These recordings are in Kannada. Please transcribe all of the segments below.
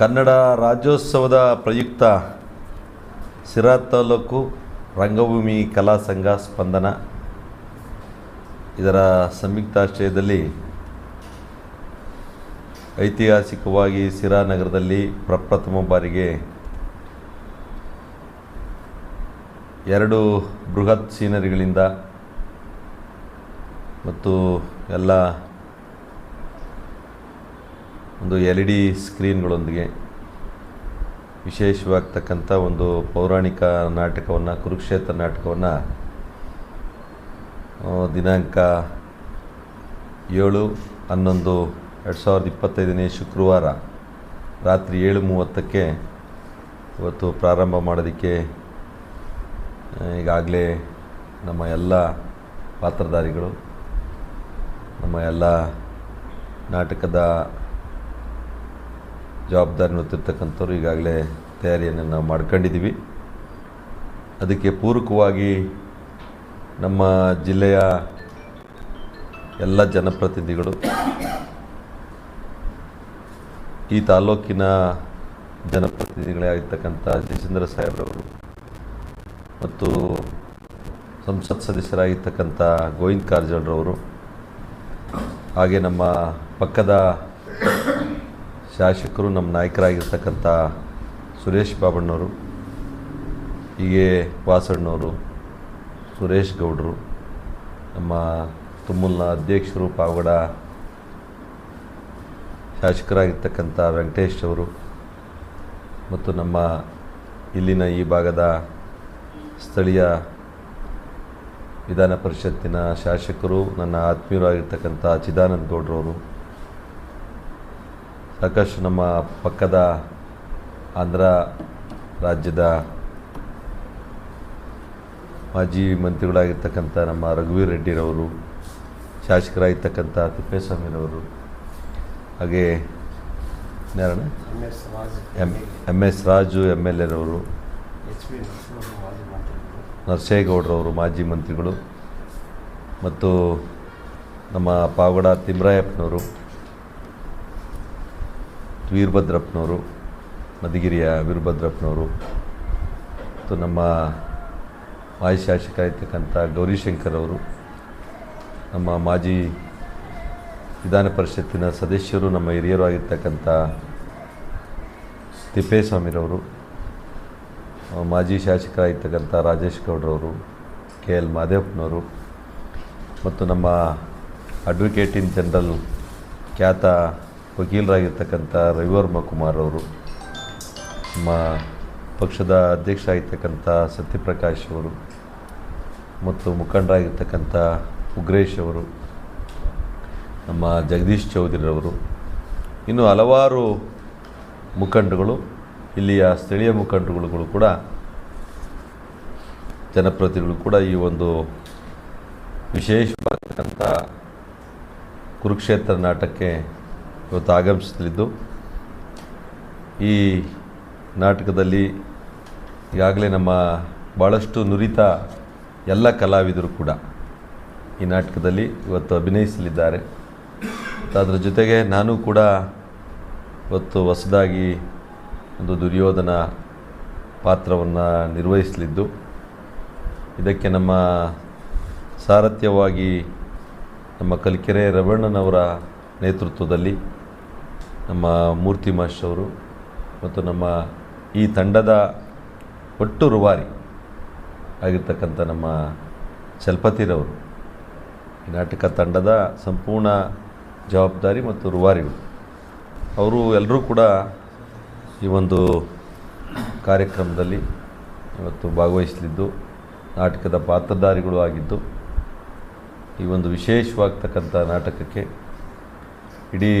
ಕನ್ನಡ ರಾಜ್ಯೋತ್ಸವದ ಪ್ರಯುಕ್ತ ಸಿರಾ ತಾಲೂಕು ರಂಗಭೂಮಿ ಕಲಾ ಸಂಘ ಸ್ಪಂದನ. ಇದರ ಸಂಯುಕ್ತಾಶ್ರಯದಲ್ಲಿ ಐತಿಹಾಸಿಕವಾಗಿ ಸಿರಾ ನಗರದಲ್ಲಿ ಪ್ರಪ್ರಥಮ ಬಾರಿಗೆ ಎರಡು ಬೃಹತ್ ಸೀನರಿಗಳಿಂದ ಮತ್ತು ಎಲ್ಲ ಒಂದು ಎಲ್ ಇ ಡಿ ಸ್ಕ್ರೀನ್ಗಳೊಂದಿಗೆ ವಿಶೇಷವಾಗ್ತಕ್ಕಂಥ ಒಂದು ಪೌರಾಣಿಕ ನಾಟಕವನ್ನು, ಕುರುಕ್ಷೇತ್ರ ನಾಟಕವನ್ನು ದಿನಾಂಕ ಏಳು ಹನ್ನೊಂದು ಎರಡು ಸಾವಿರದ ಇಪ್ಪತ್ತೈದನೇ ಶುಕ್ರವಾರ ರಾತ್ರಿ ಏಳು ಮೂವತ್ತಕ್ಕೆ ಇವತ್ತು ಪ್ರಾರಂಭ ಮಾಡೋದಕ್ಕೆ ಈಗಾಗಲೇ ನಮ್ಮ ಎಲ್ಲ ಪಾತ್ರಧಾರಿಗಳು, ನಮ್ಮ ಎಲ್ಲ ನಾಟಕದ ಜವಾಬ್ದಾರಿ ಹೊತ್ತಿರ್ತಕ್ಕಂಥವ್ರು ಈಗಾಗಲೇ ತಯಾರಿಯನ್ನು ನಾವು ಮಾಡ್ಕೊಂಡಿದ್ದೀವಿ. ಅದಕ್ಕೆ ಪೂರಕವಾಗಿ ನಮ್ಮ ಜಿಲ್ಲೆಯ ಎಲ್ಲ ಜನಪ್ರತಿನಿಧಿಗಳು, ಈ ತಾಲೂಕಿನ ಜನಪ್ರತಿನಿಧಿಗಳೇ ಆಗಿರ್ತಕ್ಕಂಥ ಜಯಚಂದ್ರ ಸಾಹೇಬ್ರವರು ಮತ್ತು ಸಂಸತ್ ಸದಸ್ಯರಾಗಿರ್ತಕ್ಕಂಥ ಗೋವಿಂದ್ ಕಾರಜೋಳರವರು, ಹಾಗೆ ನಮ್ಮ ಪಕ್ಕದ ಶಾಸಕರು ನಮ್ಮ ನಾಯಕರಾಗಿರ್ತಕ್ಕಂಥ ಸುರೇಶ್ ಬಾಬಣ್ಣವರು, ಹೀಗೆ ವಾಸಣ್ಣವರು, ಸುರೇಶ್ ಗೌಡರು, ನಮ್ಮ ತುಮ್ಮಲ್ನ ಅಧ್ಯಕ್ಷರು, ಪಾವಗಡ ಶಾಸಕರಾಗಿರ್ತಕ್ಕಂಥ ವೆಂಕಟೇಶ್ ಅವರು ಮತ್ತು ನಮ್ಮ ಇಲ್ಲಿನ ಈ ಭಾಗದ ಸ್ಥಳೀಯ ವಿಧಾನ ಪರಿಷತ್ತಿನ ಶಾಸಕರು, ನನ್ನ ಆತ್ಮೀಯರಾಗಿರ್ತಕ್ಕಂಥ ಚಿದಾನಂದ ಗೌಡ್ರವರು ಸಾಕಷ್ಟು ನಮ್ಮ ಪಕ್ಕದ ಆಂಧ್ರ ರಾಜ್ಯದ ಮಾಜಿ ಮಂತ್ರಿಗಳಾಗಿರ್ತಕ್ಕಂಥ ನಮ್ಮ ರಘುವೀರ್ ರೆಡ್ಡಿರವರು, ಶಾಸಕರಾಗಿರ್ತಕ್ಕಂಥ ತಿಪ್ಪೇಸ್ವಾಮಿರವರು ಹಾಗೆ ಯಾರಣ್ಣ M M S Raju M L ಎರವರು, ನರಸೇಗೌಡರವರು ಮಾಜಿ ಮಂತ್ರಿಗಳು, ಮತ್ತು ನಮ್ಮ ಪಾವಗಡ ತಿಮ್ರಾಯಪ್ಪನವರು. ವೀರಭದ್ರಪ್ಪನವರು, ಮಧುಗಿರಿಯ ವೀರಭದ್ರಪ್ಪನವರು, ಮತ್ತು ನಮ್ಮ ಮಾಜಿ ಶಾಸಕ ಇರ್ತಕ್ಕಂಥ ಗೌರಿಶಂಕರ್ ಅವರು, ನಮ್ಮ ಮಾಜಿ ವಿಧಾನ ಪರಿಷತ್ತಿನ ಸದಸ್ಯರು, ನಮ್ಮ ಹಿರಿಯರು ಆಗಿರ್ತಕ್ಕಂಥ ತಿಪ್ಪೇಸ್ವಾಮಿರವರು ಮಾಜಿ ಶಾಸಕರಾಗಿರ್ತಕ್ಕಂಥ ರಾಜೇಶ್ ಗೌಡ್ರವರು, ಕೆ ಎಲ್ ಮಾದೇವಪ್ಪನವರು, ಮತ್ತು ನಮ್ಮ ಅಡ್ವೊಕೇಟ್ ಇನ್ ಜನರಲ್ ಖ್ಯಾತ ವಕೀಲರಾಗಿರ್ತಕ್ಕಂಥ ರವಿವರ್ಮ ಕುಮಾರ್ ಅವರು, ನಮ್ಮ ಪಕ್ಷದ ಅಧ್ಯಕ್ಷ ಆಗಿರ್ತಕ್ಕಂಥ ಸತ್ಯಪ್ರಕಾಶ್ ಅವರು ಮತ್ತು ಮುಖಂಡರಾಗಿರ್ತಕ್ಕಂಥ ಉಗ್ರೇಶ್ ಅವರು, ನಮ್ಮ ಜಗದೀಶ್ ಚೌಧರಿರವರು ಇನ್ನು ಹಲವಾರು ಮುಖಂಡಗಳು ಇಲ್ಲಿಯ ಸ್ಥಳೀಯ ಮುಖಂಡರುಗಳು ಕೂಡ, ಜನಪ್ರತಿನಿಧಿಗಳು ಕೂಡ ಈ ಒಂದು ವಿಶೇಷವಾಗಿರ್ತಕ್ಕಂಥ ಕುರುಕ್ಷೇತ್ರ ನಾಟಕಕ್ಕೆ ಇವತ್ತು ಆಗಮಿಸಲಿದ್ದು ಈ ನಾಟಕದಲ್ಲಿ ಈಗಾಗಲೇ ನಮ್ಮ ಭಾಳಷ್ಟು ನುರಿತ ಎಲ್ಲ ಕಲಾವಿದರು ಕೂಡ ಈ ನಾಟಕದಲ್ಲಿ ಇವತ್ತು ಅಭಿನಯಿಸಲಿದ್ದಾರೆ. ಅದರ ಜೊತೆಗೆ ನಾನು ಕೂಡ ಇವತ್ತು ಹೊಸದಾಗಿ ಒಂದು ದುರ್ಯೋಧನ ಪಾತ್ರವನ್ನು ನಿರ್ವಹಿಸಲಿದ್ದು, ಇದಕ್ಕೆ ನಮ್ಮ ಸಾರಥ್ಯವಾಗಿ ನಮ್ಮ ಕಲ್ಕೆರೆ ರವಣ್ಣನವರ ನೇತೃತ್ವದಲ್ಲಿ ನಮ್ಮ ಮೂರ್ತಿ ಮಾಸ್ಟರ್ ಅವರು ಮತ್ತು ನಮ್ಮ ಈ ತಂಡದ ಒಟ್ಟು ರುವಾರಿ ಆಗಿರ್ತಕ್ಕಂಥ ನಮ್ಮ ಚಲಪತಿರವರು ಈ ನಾಟಕ ತಂಡದ ಸಂಪೂರ್ಣ ಜವಾಬ್ದಾರಿ ಮತ್ತು ರುವಾರಿಗಳು. ಅವರು ಎಲ್ಲರೂ ಕೂಡ ಈ ಒಂದು ಕಾರ್ಯಕ್ರಮದಲ್ಲಿ ಇವತ್ತು ಭಾಗವಹಿಸಲಿದ್ದು, ನಾಟಕದ ಪಾತ್ರಧಾರಿಗಳು ಆಗಿದ್ದು, ಈ ಒಂದು ವಿಶೇಷವಾಗ್ತಕ್ಕಂಥ ನಾಟಕಕ್ಕೆ ಇಡೀ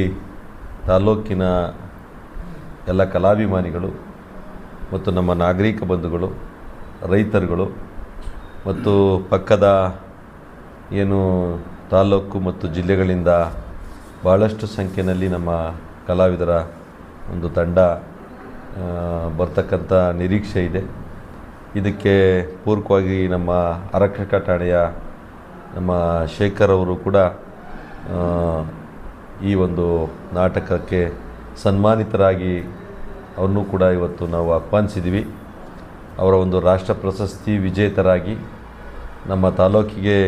ತಾಲೂಕಿನ ಎಲ್ಲ ಕಲಾಭಿಮಾನಿಗಳು ಮತ್ತು ನಮ್ಮ ನಾಗರಿಕ ಬಂಧುಗಳು, ರೈತರುಗಳು ಮತ್ತು ಪಕ್ಕದ ಏನು ತಾಲೂಕು ಮತ್ತು ಜಿಲ್ಲೆಗಳಿಂದ ಭಾಳಷ್ಟು ಸಂಖ್ಯೆಯಲ್ಲಿ ನಮ್ಮ ಕಲಾವಿದರ ಒಂದು ತಂಡ ಬರ್ತಕ್ಕಂಥ ನಿರೀಕ್ಷೆ ಇದೆ. ಇದಕ್ಕೆ ಪೂರಕವಾಗಿ ನಮ್ಮ ಆರಕ್ಷಕ ಠಾಣೆಯ ನಮ್ಮ ಶೇಖರ್ ಅವರು ಕೂಡ ಈ ಒಂದು ನಾಟಕಕ್ಕೆ ಸನ್ಮಾನಿತರಾಗಿ ಅವ್ರನ್ನೂ ಕೂಡ ಇವತ್ತು ನಾವು ಆಹ್ವಾನಿಸಿದ್ವಿ ಅವರ ಒಂದು ರಾಷ್ಟ್ರ ಪ್ರಶಸ್ತಿ ವಿಜೇತರಾಗಿ ನಮ್ಮ ತಾಲೂಕಿಗೆ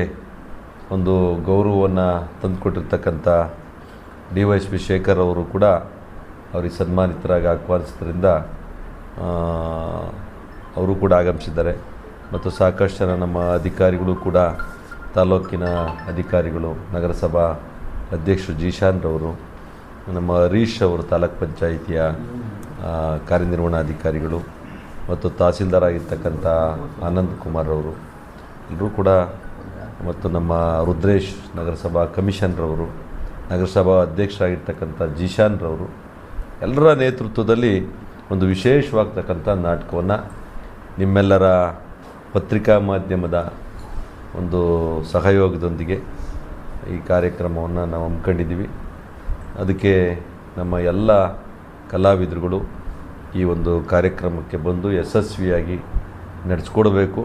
ಒಂದು ಗೌರವವನ್ನು ತಂದುಕೊಟ್ಟಿರ್ತಕ್ಕಂಥ D Y S P Shekhar ಅವರು ಕೂಡ ಅವರಿಗೆ ಸನ್ಮಾನಿತರಾಗಿ ಆಹ್ವಾನಿಸಿದ್ರಿಂದ ಅವರು ಕೂಡ ಆಗಮಿಸಿದ್ದಾರೆ. ಮತ್ತು ಸಾಕಷ್ಟು ನಮ್ಮ ಅಧಿಕಾರಿಗಳು ಕೂಡ ತಾಲೂಕಿನ ಅಧಿಕಾರಿಗಳು, ನಗರಸಭಾ ಅಧ್ಯಕ್ಷರು ಜೀಶಾನ್ರವರು ನಮ್ಮ ಹರೀಶ್ ಅವರು ತಾಲೂಕ್ ಪಂಚಾಯಿತಿಯ ಕಾರ್ಯನಿರ್ವಹಣಾಧಿಕಾರಿಗಳು ಮತ್ತು ತಹಸೀಲ್ದಾರ್ ಆಗಿರ್ತಕ್ಕಂಥ ಆನಂದ್ ಕುಮಾರ್ ಅವರು, ಎಲ್ಲರೂ ಕೂಡ ಮತ್ತು ನಮ್ಮ ರುದ್ರೇಶ್ ನಗರಸಭಾ ಕಮಿಷನ್ರವರು ನಗರಸಭಾ ಅಧ್ಯಕ್ಷರಾಗಿರ್ತಕ್ಕಂಥ ಜೀಶಾನ್ರವರು ಎಲ್ಲರ ನೇತೃತ್ವದಲ್ಲಿ ಒಂದು ವಿಶೇಷವಾಗ್ತಕ್ಕಂಥ ನಾಟಕವನ್ನು ನಿಮ್ಮೆಲ್ಲರ ಪತ್ರಿಕಾ ಮಾಧ್ಯಮದ ಒಂದು ಸಹಯೋಗದೊಂದಿಗೆ ಈ ಕಾರ್ಯಕ್ರಮವನ್ನು ನಾವು ಹಮ್ಮಿಕೊಂಡಿದ್ದೀವಿ. ಅದಕ್ಕೆ ನಮ್ಮ ಎಲ್ಲ ಕಲಾವಿದರುಗಳು ಈ ಒಂದು ಕಾರ್ಯಕ್ರಮಕ್ಕೆ ಬಂದು ಯಶಸ್ವಿಯಾಗಿ ನಡೆಸ್ಕೊಡ್ಬೇಕು.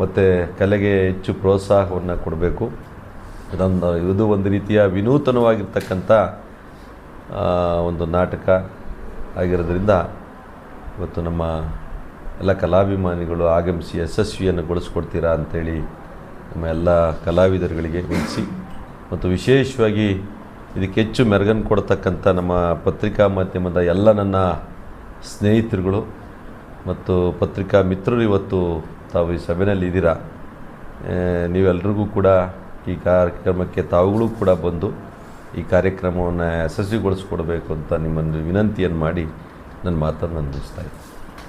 ಮತ್ತು ಕಲೆಗೆ ಹೆಚ್ಚು ಪ್ರೋತ್ಸಾಹವನ್ನು ಕೊಡಬೇಕು. ಇದೊಂದು, ಇದು ಒಂದು ರೀತಿಯ ವಿನೂತನವಾಗಿರ್ತಕ್ಕಂಥ ಒಂದು ನಾಟಕ ಆಗಿರೋದ್ರಿಂದ ಇವತ್ತು ನಮ್ಮ ಎಲ್ಲ ಕಲಾಭಿಮಾನಿಗಳು ಆಗಮಿಸಿ ಯಶಸ್ವಿಯನ್ನು ಗೊಳಿಸ್ಕೊಡ್ತೀರಾ ಅಂಥೇಳಿ ನಮ್ಮ ಎಲ್ಲ ಕಲಾವಿದರುಗಳಿಗೆ ವಹಿಸಿ ಮತ್ತು ವಿಶೇಷವಾಗಿ ಇದಕ್ಕೆ ಹೆಚ್ಚು ಮೆರಗನ್ ಕೊಡ್ತಕ್ಕಂಥ ನಮ್ಮ ಪತ್ರಿಕಾ ಮಾಧ್ಯಮದ ಎಲ್ಲ ನನ್ನ ಸ್ನೇಹಿತರುಗಳು ಮತ್ತು ಪತ್ರಿಕಾ ಮಿತ್ರರು ಇವತ್ತು ತಾವು ಈ ಸಭೆಯಲ್ಲಿ ಇದ್ದೀರಾ. ಆ, ನೀವೆಲ್ರಿಗೂ ಕೂಡ ಈ ಕಾರ್ಯಕ್ರಮಕ್ಕೆ ತಾವುಗಳು ಕೂಡ ಬಂದು ಈ ಕಾರ್ಯಕ್ರಮವನ್ನು ಯಶಸ್ವಿಗೊಳಿಸ್ಕೊಡ್ಬೇಕು ಅಂತ ನಿಮ್ಮನ್ನು ವಿನಂತಿಯನ್ನು ಮಾಡಿ ನನ್ನ ಮಾತನ್ನು ನಂದಿಸ್ತಾ ಇದ್ದೀನಿ.